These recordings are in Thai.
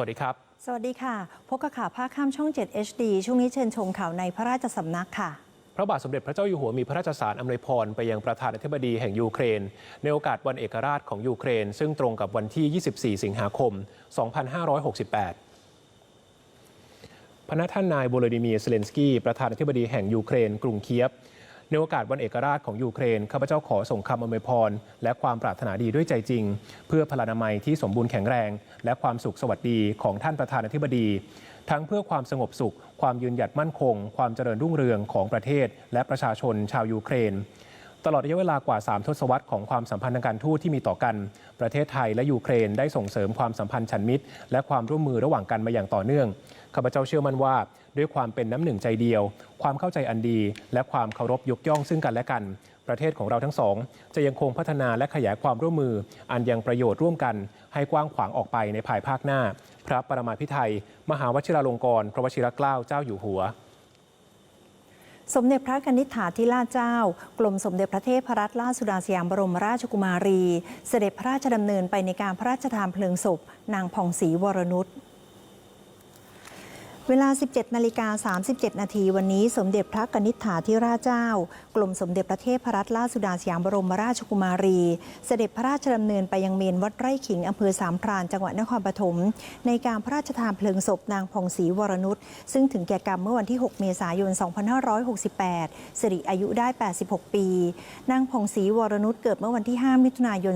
วัสดีครับ สวัสดีค่ะ พบกับข่าวภาคข้ามช่อง 7 HD ช่วงนี้เชิญชมข่าวในพระราชสำนักค่ะ พระบาทสมเด็จพระเจ้าอยู่หัวมีพระราชสารอำนวยพร ไปยังประธานาธิบดีแห่งยูเครน ในโอกาสวันเอกราชของยูเครน ซึ่งตรงกับวันที่ 24 สิงหาคม 2568พระท่านนายโวโลดิเมียร์เซเลนสกี้ประธานาธิบดีแห่งยูเครน กรุงเคียฟ ในโอกาสวันเอกราชของยูเครนข้าพเจ้าขอส่งคำอำวยพร และความปรารถนาดีด้วยใจจริง เพื่อพลานามัยที่สมบูรณ์แข็งแรง และความสุขสวัสดีของท่านประธานาธิบดี ทั้งเพื่อความสงบสุข ความยืนหยัดมั่นคง ความเจริญรุ่งเรืองของประเทศ และประชาชนชาวยูเครนตลอดระยะเวลากว่า 3 ทศวรรษของความสัมพันธ์ทางการทูตที่มีต่อกัน ประเทศไทยและยูเครนได้ส่งเสริมความสัมพันธ์ชันมิตร และความร่วมมือระหว่างกันมาอย่างต่อเนื่อง ข้าพเจ้าเชื่อมั่นว่า ด้วยความเป็นน้ำหนึ่งใจเดียว ความเข้าใจอันดี และความเคารพยกย่องซึ่งกันและกัน ประเทศของเราทั้งสอง จะยังคงพัฒนาและขยายความร่วมมือ อันยังประโยชน์ร่วมกัน ให้กว้างขวางออกไปในภายภาคหน้า พระปรมาภิไธยมหาวชิราลงกรณ์พระวชิรเกล้าเจ้าอยู่หัวสมเด็จพระกนิษฐาธิราชเจ้า กรมสมเด็จพระเทพรัตนราชสุดาสยามบรมราชกุมารี เสด็จพระราชดำเนินไปในการพระราชทานเพลิงศพ นางผ่องศรีวรนุช เวลา 17นาฬิกา37 นาทีวันนี้สมเด็จพระกนิษฐาธิราชเจ้ากรมสมเด็จพระเทพรัตนราชสุดาสยามบรมราชกุมารี เสด็จพระราชดำเนินไปยังเมนวัดไร่ขิงอำเภอสามพรานจังหวัดนครปฐมในการพระราชทานเพลิงศพนางผ่องศรีวรนุชซึ่งถึงแก่กรรมเมื่อวันที่ 6 เมษายน 2568 สิริอายุได้ 86 ปี นางผ่องศรีวรนุชเกิดเมื่อวันที่ 5 มิถุนายน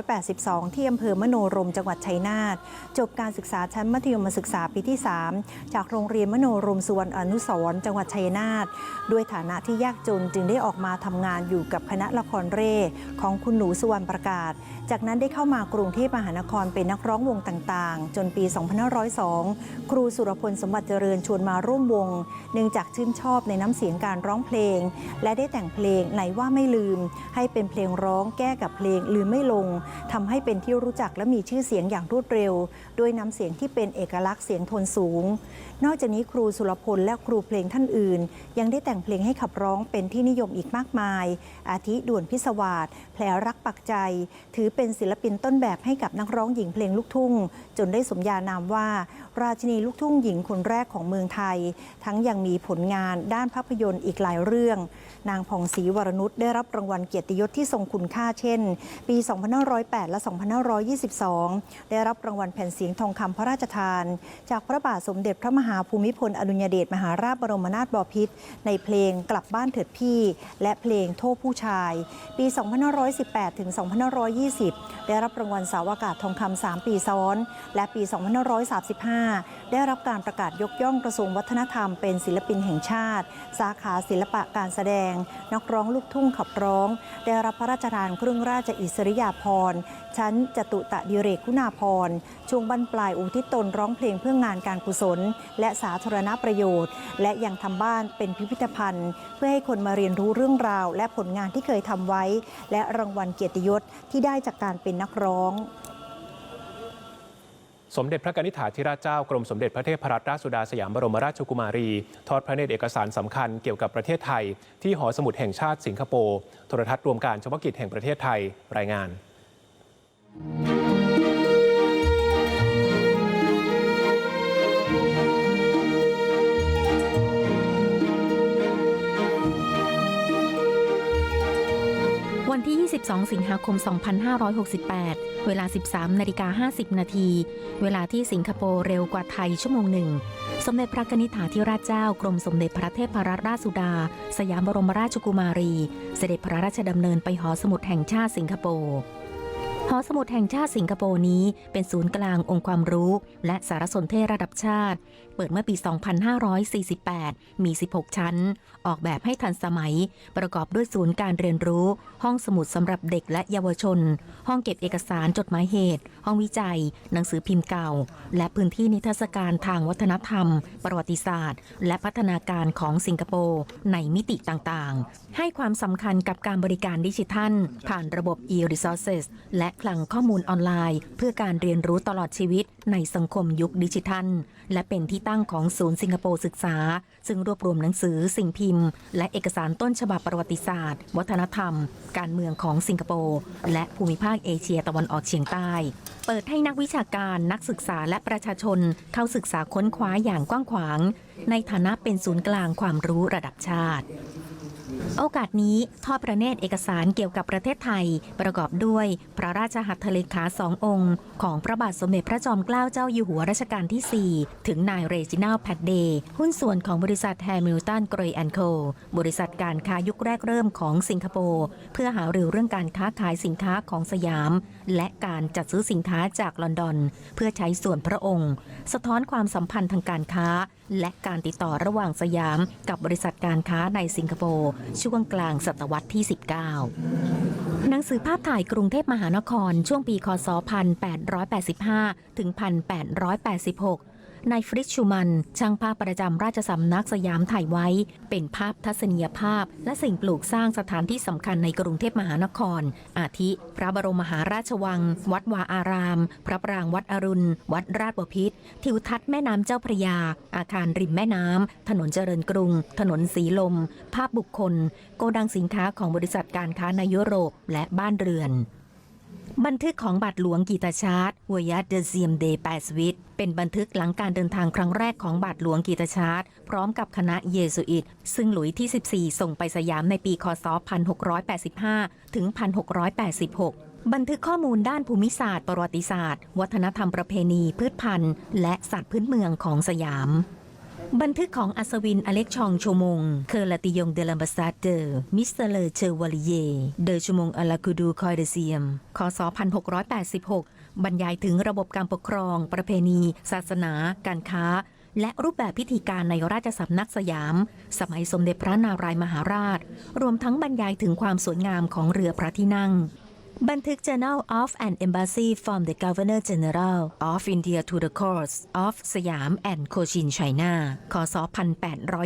2482 ที่อำเภอมโนรมจังหวัดชัยนาทจบการศึกษาชั้นมัธยมศึกษาปีที่ 3จากโรงเรียนมโนรมสุวรรณอนุสรจังหวัดชัยนาทด้วยฐานะที่ยากจนจึงได้ออกมาทำงานอยู่กับคณะละครเร่ของคุณหนูสุวรรณประกาศ จากนั้นได้เข้ามากรุงเทพมหานครเป็นนักร้องวงต่างๆ จนปี 2502 ครูสุรพลสมบัติเจริญชวนมาร่วมวง เนื่องจากชื่นชอบในน้ำเสียงการร้องเพลง และได้แต่งเพลงไหนว่าไม่ลืม ให้เป็นเพลงร้องแก้กับเพลงลืมไม่ลงทำให้เป็นที่รู้จักและมีชื่อเสียงอย่างรวดเร็ว ด้วยน้ำเสียงที่เป็นเอกลักษณ์เสียงโทนสูงนอกจากนี้ครูสุรพลและครูเพลงท่านอื่น ยังได้แต่งเพลงให้ขับร้องเป็นที่นิยมอีกมากมาย อาทิด่วนพิศวาสแผลรักปักใจ ถือเป็นศิลปินต้นแบบให้กับนักร้องหญิงเพลงลูกทุ่ง จนได้สมญานามว่า ราชินีลูกทุ่งหญิงคนแรกของเมืองไทย ทั้งยังมีผลงานด้านภาพยนตร์อีกหลายเรื่อง นางผ่องศรีวรนุชได้รับรางวัลเกียรติยศที่ทรงคุณค่าเช่น ปี 2508 และ 2522 ได้รับรางวัลแผ่นเสียงทองคำพระราชทาน จากพระบาทสมเด็จพระมหาภูมิพลอดุลยเดชมหาราชบรมนาถบพิตรในเพลงกลับบ้านเถิดพี่ และเพลงโทษผู้ชาย ปี 2518 ถึง 2520 ได้รับรางวัลเสาวอากาศทองคำ 3 ปีซ้อน และปี 2535 ได้รับการประกาศยกย่องกระทรวงวัฒนธรรมเป็นศิลปินแห่งชาติ สาขาศิลปะการแสดง นักร้องลูกทุ่งขับร้อง ได้รับพระราชทานเครื่องราชอิสริยาภรณ์ชั้นจตุตะดิเรกคุณาภรณ์ช่วงบรรปลายอุทิศตนร้องเพลงเพื่องานการกุศลและสาธารณประโยชน์ และยังทำบ้านเป็นพิพิธภัณฑ์ เพื่อให้คนมาเรียนรู้เรื่องราว และผลงานที่เคยทำไว้ และรางวัลเกียรติยศที่ได้จากการเป็นนักร้องสมเด็จพระกนิษฐาธิราชเจ้ากรมสมเด็จพระเทพรัตนราชสุดาสยามบรมราชกุมารี ทอดพระเนตรเอกสารสำคัญเกี่ยวกับประเทศไทย ที่หอสมุดแห่งชาติสิงคโปร์โทรทัศน์รวมการเฉพาะกิจแห่งประเทศไทยรายงาน วันที่22สิงหาคม 2568 เวลา 13นาฬิกา50 นาที เวลาที่สิงคโปร์เร็วกว่าไทยชั่วโมงหนึ่ง สมเด็จพระกนิษฐาธิราชเจ้ากรมสมเด็จพระเทพรัตนราชสุดา สยามบรมราชกุมารี เสด็จพระราชดำเนินไปหอสมุดแห่งชาติสิงคโปร์ หอสมุดแห่งชาติสิงคโปร์นี้เป็นศูนย์กลางองค์ความรู้ และสารสนเทศระดับชาติ เปิดเมื่อปี 2548 มี 16 ชั้น ออกแบบให้ทันสมัย ประกอบด้วยศูนย์การเรียนรู้ ห้องสมุดสำหรับเด็กและเยาวชน ห้องเก็บเอกสารจดหมายเหตุ ห้องวิจัย หนังสือพิมพ์เก่า และพื้นที่นิทรรศการทางวัฒนธรรม ประวัติศาสตร์ และพัฒนาการของสิงคโปร์ในมิติต่างๆ ให้ความสำคัญกับการบริการดิจิทัล ผ่านระบบ e-resources และคลังข้อมูลออนไลน์ เพื่อการเรียนรู้ตลอดชีวิตในสังคมยุคดิจิทัล และเป็นที่ตั้งของศูนย์สิงคโปร์ศึกษา ซึ่งรวบรวมหนังสือสิ่งพิมพ์ และเอกสารต้นฉบับประวัติศาสตร์ วัฒนธรรม การเมืองของสิงคโปร์และภูมิภาคเอเชียตะวันออกเฉียงใต้ เปิดให้นักวิชาการนักศึกษาและประชาชน เข้าศึกษาค้นคว้าอย่างกว้างขวาง ในฐานะเป็นศูนย์กลางความรู้ระดับชาติ โอกาสนี้ทอดประเนตรเอกสารเกี่ยวกับประเทศไทย ประกอบด้วย พระราชหัตถเลขาสององค์ ของพระบาทสมเด็จพระจอมเกล้าเจ้าอยู่หัวรัชกาลที่ 4 ถึงนายเรจินัลแพดเดย์หุ้นส่วนของบริษัทแฮมิลตันเกรย์แอนโคบริษัทการค้ายุคแรกเริ่มของสิงคโปร์เพื่อหารือเรื่องการค้าขายสินค้าของสยาม และการจัดซื้อสินค้าจากลอนดอน เพื่อใช้ส่วนพระองค์ สะท้อนความสัมพันธ์ทางการค้า และการติดต่อระหว่างสยามกับบริษัทการค้าในสิงคโปร์ช่วงกลางศตวรรษที่ 19 หนังสือภาพถ่ายกรุงเทพมหานครช่วงปีคศ 1885 ถึง 1886 นายฟริชชูมัน ช่างภาพประจำราชสำนักสยามถ่ายไว้ เป็นภาพทัศนียภาพ และสิ่งปลูกสร้างสถานที่สำคัญในกรุงเทพมหานคร อาทิ พระบรมมหาราชวัง วัดวาอาราม พระปรางวัดอรุณ วัดราชบพิตรทิวทัศน์แม่น้ำเจ้าพระยา อาคารริมแม่น้ำถนนเจริญกรุง ถนนสีลม ภาพบุคคล โกดังสินค้าของบริษัทการค้าในยุโรปและบ้านเรือน บันทึกของบาทหลวงกีตาชาร์ตวยัตเดเซียมเดย์แปสวิตเป็นบันทึกหลังการเดินทางครั้งแรกของบาทหลวงกีตาชาร์ตพร้อมกับคณะเยสุอิต ซึ่งหลุยที่ 14 ส่งไปสยามในปีคศ 1685 ถึง 1686บันทึกข้อมูลด้านภูมิศาสตร์ ประวัติศาสตร์ วัฒนธรรมประเพณีพืชพันธุ์ และสัตว์พื้นเมืองของสยาม บันทึกของอัศวินอเล็กชองโชมง เคอร์ลติยงเดลัมบาซาเดอร์ มิสเตอร์เลเชอร์วลิเย เดอชมงอลาคูดูคอยเดเซียมคศ1686 บรรยายถึงระบบการปกครอง ประเพณี ศาสนา การค้า และรูปแบบพิธีการในราชสำนักสยาม สมัยสมเด็จพระนารายมหาราช รวมทั้งบรรยายถึงความสวยงามของเรือพระที่นั่ง บันทึก Journal of an Embassy from the Governor General of India to the Courts of สยาม and Cochin China คศ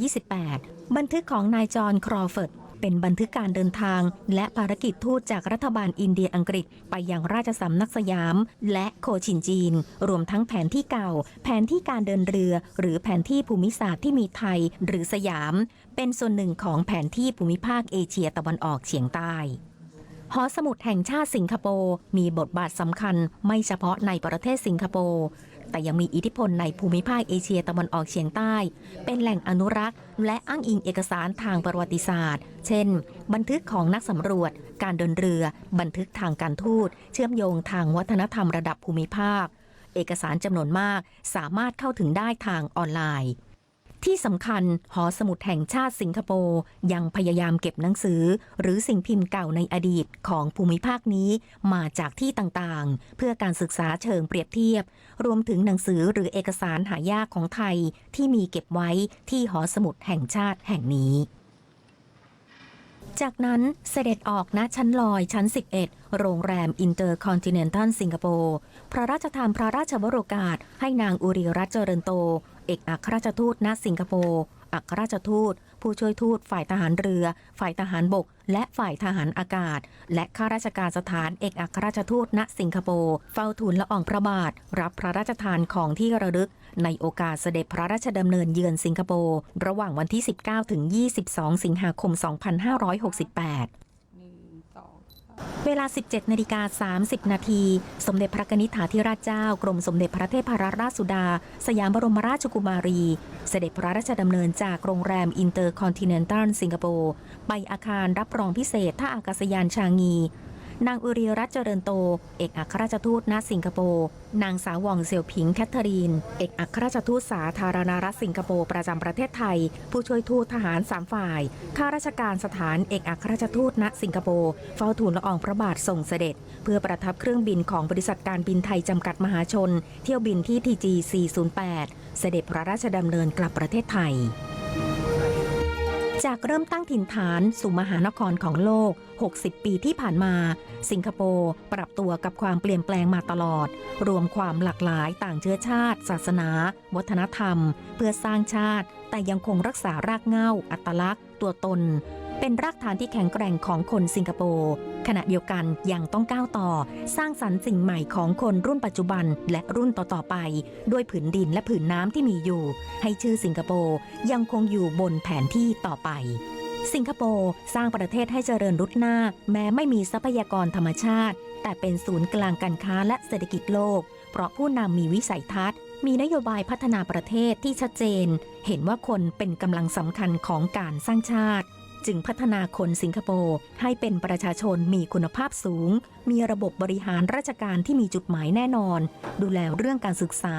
1828 บันทึกของนายจอห์นครอเฟิร์ดเป็นบันทึกการเดินทาง และภารกิจทูตจากรัฐบาลอินเดียอังกฤษ ไปยังราชสำนักสยาม และโคชินจีน รวมทั้งแผนที่เก่า แผนที่การเดินเรือ หรือแผนที่ภูมิศาสตร์ที่มีไทยหรือสยาม เป็นส่วนหนึ่งของแผนที่ภูมิภาคเอเชียตะวันออกเฉียงใต้ หอสมุดแห่งชาติสิงคโปร์มีบทบาทสำคัญไม่เฉพาะในประเทศสิงคโปร์แต่ยังมีอิทธิพลในภูมิภาคเอเชียตะวันออกเฉียงใต้ เป็นแหล่งอนุรักษ์ และอ้างอิงเอกสารทางประวัติศาสตร์ เช่น บันทึกของนักสำรวจ การเดินเรือ บันทึกทางการทูต เชื่อมโยงทางวัฒนธรรมระดับภูมิภาค เอกสารจำนวนมากสามารถเข้าถึงได้ทางออนไลน์ ที่สำคัญหอสมุดแห่งชาติสิงคโปร์ยังพยายามเก็บหนังสือ หรือสิ่งพิมพ์เก่าในอดีตของภูมิภาคนี้มาจากที่ต่างๆ เพื่อการศึกษาเชิงเปรียบเทียบ รวมถึงหนังสือหรือเอกสารหายากของไทยที่มีเก็บไว้ที่หอสมุดแห่งชาติแห่งนี้จากนั้นเสด็จออกณชั้นลอยชั้น 11 โรงแรมอินเตอร์คอนติเนนตัลสิงคโปร์พระราชทานพระราชวโรกาสให้นางอุริรัตเจริญโต เอกอัครราชทูตณสิงคโปร์อัครราชทูต ผู้ช่วยทูตฝ่ายทหารเรือ ฝ่ายทหารบก และฝ่ายทหารอากาศ และข้าราชการสถานเอกอัครราชทูตณสิงคโปร์เฝ้าทูลละอองพระบาท รับพระราชทานของที่ระลึก ในโอกาสเสด็จพระราชดำเนินเยือนสิงคโปร์ระหว่างวันที่ 19 ถึง 22 สิงหาคม 2568 เวลา 17นาฬิกา30 นาที สมเด็จพระกนิษฐาธิราชเจ้า กรมสมเด็จพระเทพรัตนราชสุดา สยามบรมราชกุมารี เสด็จพระราชดำเนินจากโรงแรมอินเตอร์คอนติเนนตัลสิงคโปร์ ไปอาคารรับรองพิเศษท่าอากาศยานชางงี นางอุริรัตน์เจริญโต เอกอัครราชทูตณสิงคโปร์ นางสาวหว่องเสี่ยวผิงแคทเธอรีน เอกอัครราชทูตสาธารณรัฐสิงคโปร์ประจำประเทศไทย ผู้ช่วยทูตทหารสามฝ่าย ข้าราชการสถานเอกอัครราชทูตณสิงคโปร์ เฝ้าทูลละอองพระบาทส่งเสด็จ เพื่อประทับเครื่องบินของบริษัทการบินไทยจำกัดมหาชน เที่ยวบินที่ TG 408 เสด็จพระราชดำเนินกลับประเทศไทย จากเริ่มตั้งถิ่นฐานสู่มหานครของโลก 60 ปีที่ผ่านมา สิงคโปร์ปรับตัวกับความเปลี่ยนแปลงมาตลอด รวมความหลากหลายต่างเชื้อชาติ ศาสนา วัฒนธรรม เพื่อสร้างชาติ แต่ยังคงรักษารากเหง้า อัตลักษณ์ ตัวตน เป็นรากฐานที่แข็งแกร่งของคนสิงคโปร์ขณะเดียวกันยังต้องก้าวต่อ สร้างสรรค์สิ่งใหม่ของคนรุ่นปัจจุบันและรุ่นต่อๆไป ด้วยผืนดินและผืนน้ำที่มีอยู่ ให้ชื่อสิงคโปร์ยังคงอยู่บนแผนที่ต่อไปสิงคโปร์สร้างประเทศให้เจริญรุดหน้า แม้ไม่มีทรัพยากรธรรมชาติ แต่เป็นศูนย์กลางการค้าและเศรษฐกิจโลก เพราะผู้นำมีวิสัยทัศน์ มีนโยบายพัฒนาประเทศที่ชัดเจน เห็นว่าคนเป็นกำลังสำคัญของการสร้างชาติ จึงพัฒนาคนสิงคโปร์ให้เป็นประชาชนมีคุณภาพสูง มีระบบบริหารราชการที่มีจุดหมายแน่นอน ดูแลเรื่องการศึกษา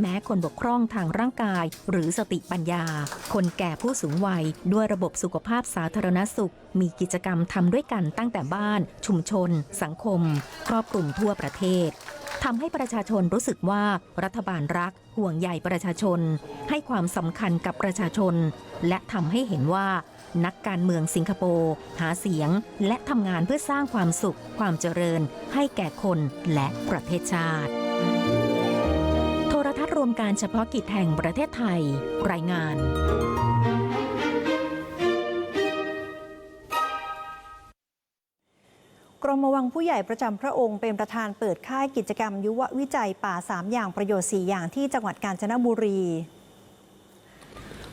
แม้คนบกพร่องทางร่างกาย หรือสติปัญญา คนแก่ผู้สูงวัย ด้วยระบบสุขภาพสาธารณสุข มีกิจกรรมทำด้วยกันตั้งแต่บ้าน ชุมชน สังคม ครอบคลุมทั่วประเทศทำให้ประชาชนรู้สึกว่ารัฐบาลรักห่วงใยประชาชน ให้ความสำคัญกับประชาชน และทำให้เห็นว่า นักการเมืองสิงคโปร์หาเสียง และทำงานเพื่อสร้างความสุข ความเจริญ ให้แก่คนและประเทศชาติ โทรทัศน์รวมการเฉพาะกิจแห่งประเทศไทย รายงานกรมวังผู้ใหญ่ประจำพระองค์เป็นประธานเปิดค่ายกิจกรรมยุววิจัยป่า 3 อย่างประโยชน์ 4 อย่างที่จังหวัดกาญจนบุรี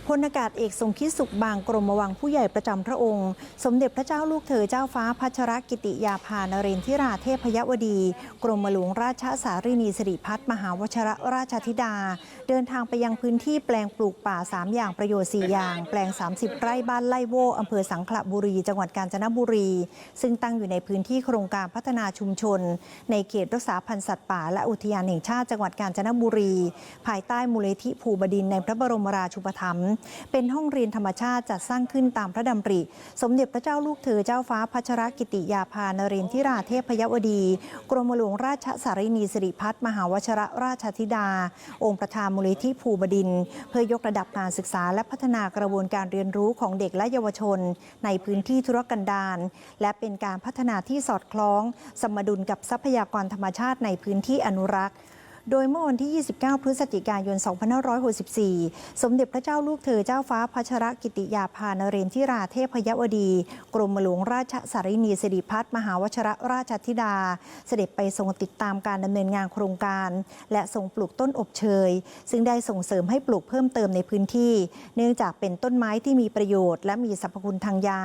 พลอากาศเอกสมคิดสุขบางกรมวังผู้ใหญ่ประจำพระองค์ สมเด็จพระเจ้าลูกเธอเจ้าฟ้าพัชรกิติยาภานเรนทิราเทพยวดี กรมหลวงราชสารีนีสิริพัฒมหาวชรราชธิดา เดินทางไปยังพื้นที่แปลงปลูกป่า 3 อย่างประโยชน์ 4 อย่าง แปลง 30 ไร่บ้านไล่โวอำเภอสังขละบุรี จังหวัดกาญจนบุรี ซึ่งตั้งอยู่ในพื้นที่โครงการพัฒนาชุมชน ในเขตรักษาพันธุ์สัตว์ป่า และอุทยานแห่งชาติจังหวัดกาญจนบุรี ภายใต้มูลนิธิภูบดินในพระบรมราชูปถัมภ์เป็นห้องเรียนธรรมชาติจัดสร้างขึ้นตามพระดำริ สมเด็จพระเจ้าลูกเธอเจ้าฟ้าพัชรกิติยาภานเรนทิราเทพยวดี กรมหลวงราชสารีนีสิริพัฒมหาวชรราชธิดา องค์ประธานมูลนิธิภูบดิน เพื่อยกระดับการศึกษาและพัฒนากระบวนการเรียนรู้ของเด็กและเยาวชน ในพื้นที่ธุรกันดารและเป็นการพัฒนาที่สอดคล้อง สมดุลกับทรัพยากรธรรมชาติในพื้นที่อนุรักษ์ โดยเมื่อวันที่ 29 พฤศจิกายน 2564 สมเด็จพระเจ้าลูกเธอเจ้าฟ้าพัชรกิติยาภานเรนทิราเทพยวดี กรมหลวงราชสารีนีสิริพัฒมหาวชรราชธิดา เสด็จไปทรงติดตามการดำเนินงานโครงการ และทรงปลูกต้นอบเชย ซึ่งได้ส่งเสริมให้ปลูกเพิ่มเติมในพื้นที่ เนื่องจากเป็นต้นไม้ที่มีประโยชน์ และมีสรรพคุณทางยา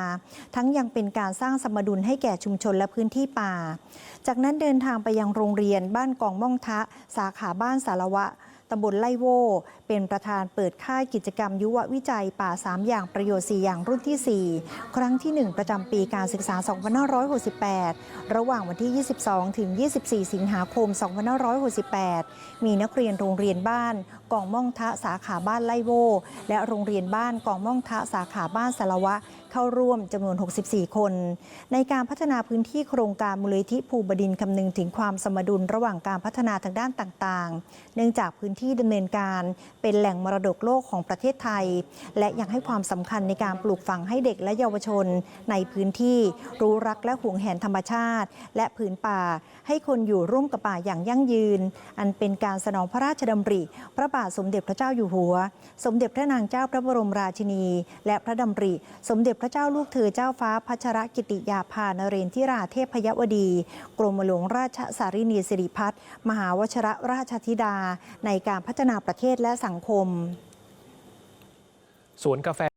ทั้งยังเป็นการสร้างสมดุลให้แก่ชุมชนและพื้นที่ป่า จากนั้นเดินทางไปยังโรงเรียนบ้านกองม่องทะ สาขาบ้านสารวะตำบลไล่โว เป็นประธานเปิดค่ายกิจกรรมยุววิจัยป่า 3 อย่างประโยชน์ 4 อย่างรุ่นที่ 4 ครั้งที่ 1 ประจำปีการศึกษา 2568 ระหว่างวันที่ 22 ถึง 24 สิงหาคม 2568 มีนักเรียนโรงเรียนบ้านกองม่องทะสาขาบ้านไล่โว และโรงเรียนบ้านกองม่องทะสาขาบ้านสารวะ เข้าร่วมจำนวน 64 คน ในการพัฒนาพื้นที่โครงการมูลนิธิภูบดินคำนึงถึงความสมดุลระหว่างการพัฒนาทางด้านต่างๆ เนื่องจากพื้นที่ดำเนินการเป็นแหล่งมรดกโลกของประเทศไทย และยังให้ความสำคัญในการปลูกฝังให้เด็กและเยาวชน ในพื้นที่รู้รักและหวงแหนธรรมชาติ และผืนป่า ให้คนอยู่ร่วมกับป่าอย่างยั่งยืน อันเป็นการสนองพระราชดำริ พระบาทสมเด็จพระเจ้าอยู่หัว สมเด็จพระนางเจ้าพระบรมราชินี และพระดำริ สมเด็จพระเจ้าลูกเธอเจ้าฟ้าพัชรกิติยาภานเรนทิราเทพยวดี กรมหลวงราชสารีนีสิริพัฒน์มหาวชรราชธิดา ในการพัฒนาประเทศและสังคม สวนกาแฟ